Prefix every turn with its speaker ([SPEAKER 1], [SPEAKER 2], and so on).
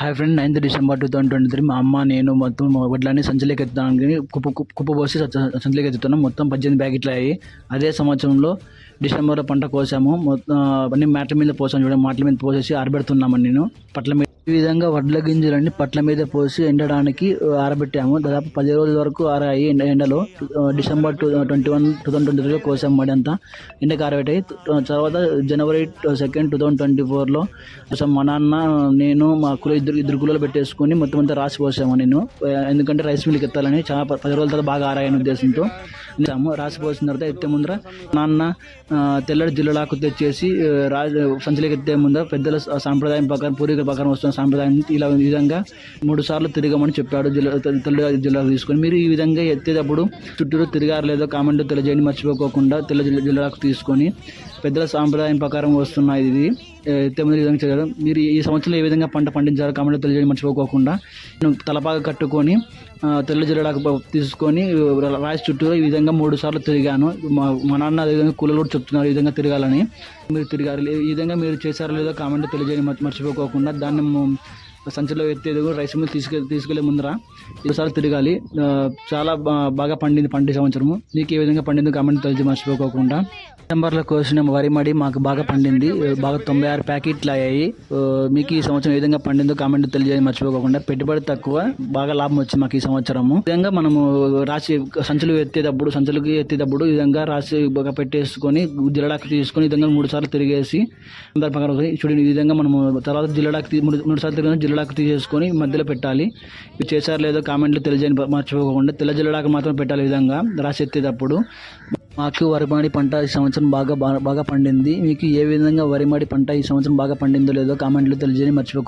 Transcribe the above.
[SPEAKER 1] Hi friend ninth December two thousand twenty three మా అమ్మ నేను మొత్తం వడ్లన్నీ సంచులోకి ఎత్తుతాను కుప్ప కుప్ప- కుప్ప పోసి స- ఎత్తుతున్నాం మొత్తం పద్దెనిమిది ప్యాకెట్లు అయ్యాయి. అదే సంవత్సరంలో డిసెంబర్లో పంట కోసాము. మొత్తం అన్ని మ్యాట్ల మీద పోసాను చూడండి. మాటల మీద పోసేసి ఆరబెడుతున్నామని నేను పట్ల మీద ఈ విధంగా వడ్ల గింజలన్నీ పట్ల మీద పోసి ఎండడానికి ఆరబెట్టాము. దాదాపు పది రోజుల వరకు ఆరాయి ఎండ ఎండలో December two twenty one two thousand twenty త్రీలో కోసాం మడి అంతా. ఎండకు ఆరబెట్టాయి. తర్వాత జనవరి సెకండ్ టూ థౌసండ్ ట్వంటీ ఫోర్లో అసలు మా నాన్న నేను మా కుల ఇద్దరు ఇద్దరు కులలో పెట్టేసుకొని మొత్తం అంతా రాసి పోసాము నేను. ఎందుకంటే రైస్ మిల్కి ఎత్తాలని చాలా పది రోజుల తర్వాత బాగా ఆరాయని ఉద్దేశంతో ఇచ్చాము రాసి పోసిన తర్వాత ఎత్తే ముందర నాన్న తెల్లడి తెల్లటి జిల్లలాకు తెచ్చేసి రా సంచలికి ఎత్తే ముందర పెద్దల సాంప్రదాయం ప్రకారం పూర్వీకుల ప్రకారం వస్తున్న సాంప్రదాయం ఇలా ఈ విధంగా మూడు సార్లు తిరగమని చెప్పాడు జిల్లా తెల్ల- తెల్ల తీసుకొని. మీరు ఈ విధంగా ఎత్తేటప్పుడు చుట్టూరు తిరగారు లేదో కామెంట్ తెలియజేయండి. మర్చిపోకోకుండా తెల్ల జిల్ల జిల్లాకు తీసుకొని పెద్దల సాంప్రదాయం ప్రకారం వస్తున్న ఇది తొమ్మిది ముందు ఈ విధంగా చేయడం మీరు ఈ సంవత్సరంలో ఏ విధంగా పంట పండించారో కామెంట్లో తెలియజేయడం మర్చిపోకోకుండా. నేను తలపాగా కట్టుకొని తెల్ల జిల్లడాకు తీసుకొని ర- రాయి ఈ విధంగా మూడు సార్లు తిరిగాను. మా మా నాన్న అదే విధంగా కూలలు కూడా చెప్తున్నారు ఈ విధంగా తిరగాలని. మీరు తిరగాలి ఈ విధంగా మీరు చేశారో లేదో కామెంట్ తెలియజేయడం మర్చిపోకోకుండా. దాన్ని సంచిలో ఎత్తేది కూడా రైస్ మిల్ తీసుకె తీసుకెళ్ళే ముందర ఈసారి తిరగాలి. చాలా బాగా పండింది పండే సంవత్సరము. మీకు ఏ విధంగా పండింది కామెంట్ తెలిసి మర్చిపోకోకుండా. డిసెంబర్లో కోసిన వరి మడి మాకు బాగా పండింది. బాగా తొంభై ఆరు ప్యాకెట్లు అయ్యాయి. మీకు ఈ సంవత్సరం ఏ విధంగా పండిందో కామెంట్ తెలియజేయని మర్చిపోకోకుండా. పెట్టుబడి తక్కువ బాగా లాభం వచ్చింది మాకు ఈ సంవత్సరము. ఈ విధంగా మనము రాసి సంచులు ఎత్తేటప్పుడు సంచులకి ఎత్తేటప్పుడు ఈ విధంగా రాసి బాగా పెట్టేసుకొని జిల్లడాకి తీసుకొని ఈ విధంగా మూడు సార్లు తిరిగేసి అందరి పక్కన చూడండి. ఈ విధంగా మనము తర్వాత జిల్లడాకి మూడు మూడు సార్లు తిరిగి జిల్లడాకు తీసేసుకొని మధ్యలో పెట్టాలి. ఇవి చేశారు లేదో కామెంట్లు తెలియజేయని మర్చిపోకుండా తెల్ల జిల్లడాకు మాత్రం పెట్టాలి విధంగా. రాసి ఎత్తేటప్పుడు. మాకు వరిమాడి పంట ఈ సంవత్సరం బాగా బాగా పండింది. మీకు ఏ విధంగా వరిమాడి పంట ఈ సంవత్సరం బాగా పండిందో లేదో కామెంట్లు తెలియజేయని మర్చిపోకుండా